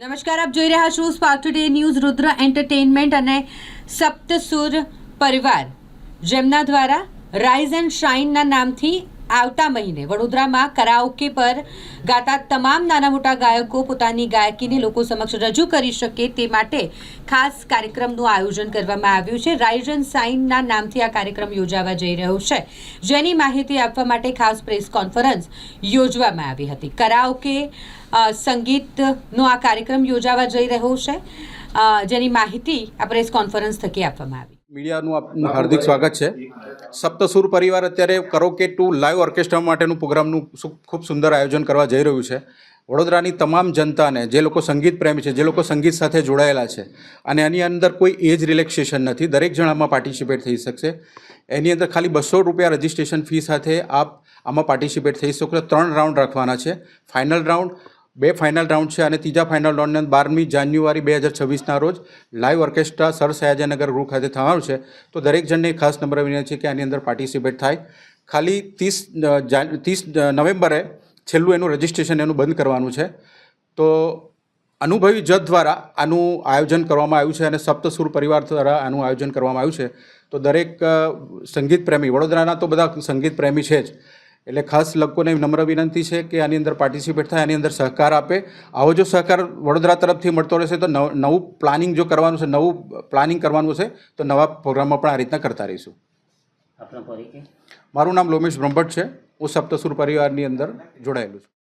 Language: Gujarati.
નમસ્કાર, આપ જોઈ રહ્યા છો Spark Today News Rudra Entertainment અને સપ્તસુર પરિવાર, જેમના દ્વારા રાઇઝ એન્ડ શાઇનના નામથી આવતા મહિને વડોદરામાં કરાઓકે પર ગાતા તમામ નાના મોટા ગાયકો પોતાની ગાયકીને લોકો સમક્ષ રજૂ કરી શકે તે માટે ખાસ કાર્યક્રમનું આયોજન કરવામાં આવ્યું છે. રાઇઝ એન્ડ સાઇનના નામથી આ કાર્યક્રમ યોજાવા જઈ રહ્યો છે. જેની માહિતી આપવા માટે ખાસ પ્રેસ કોન્ફરન્સ યોજવામાં આવી હતી. કરાઓકે સંગીતનો આ કાર્યક્રમ યોજાવા જઈ રહ્યો છે. જેની માહિતી આ પ્રેસ કોન્ફરન્સ થકી આપવામાં આવી. મીડિયાનું આપનું હાર્દિક સ્વાગત છે. સપ્તસુર પરિવાર અત્યારે કરો કે ટુ લાઈવ ઓર્કેસ્ટ્રા માટેનું પ્રોગ્રામનું ખૂબ સુંદર આયોજન કરવા જઈ રહ્યું છે. વડોદરાની તમામ જનતાને, જે લોકો સંગીત પ્રેમી છે, જે લોકો સંગીત સાથે જોડાયેલા છે, અને એની અંદર કોઈ એજ રિલેક્સેશન નથી, દરેક જણ આમાં પાર્ટિસિપેટ થઈ શકશે. એની અંદર ખાલી બસો રૂપિયા રજિસ્ટ્રેશન ફી સાથે આપ આમાં પાર્ટિસિપેટ થઈ શકો ત્રણ રાઉન્ડ રાખવાના છે. ફાઇનલ રાઉન્ડ બે ફાઇનલ રાઉન્ડ છે અને ત્રીજા ફાઇનલ રાઉન્ડને બારમી જાન્યુઆરી બે હજાર છવ્વીસના રોજ લાઈવ ઓર્કેસ્ટ્રા સર સયાજીનગર ગૃહ ખાતે થવાનું છે. તો દરેક જણને ખાસ નંબર વિનંતી છે કે આની અંદર પાર્ટિસિપેટ થાય. ખાલી ત્રીસ ત્રીસ નવેમ્બરે છેલ્લું એનું રજિસ્ટ્રેશન એનું બંધ કરવાનું છે. તો અનુભવી જજ દ્વારા આનું આયોજન કરવામાં આવ્યું છે અને સપ્તસુર પરિવાર દ્વારા આનું આયોજન કરવામાં આવ્યું છે. તો દરેક સંગીત પ્રેમી વડોદરાના તો બધા સંગીત પ્રેમી છે જ. એટલે ખાસ લોકોને નમ્ર વિનંતી છે કે આની અંદર પાર્ટિસિપેટ થાય આની અંદર સહકાર આપે. આવો જો સહકાર વડોદરા તરફથી મળતો રહેશે તો નવ- નવું પ્લાનિંગ જો કરવાનું છે નવું પ્લાનિંગ કરવાનું છે તો નવા પ્રોગ્રામમાં પણ આ રીતના કરતા રહીશું. આપનો પરિચય? મારું નામ લોમેશ બ્રહ્મભટ્ટ છે. હું સપ્તસુર પરિવારની અંદર જોડાયેલું છું.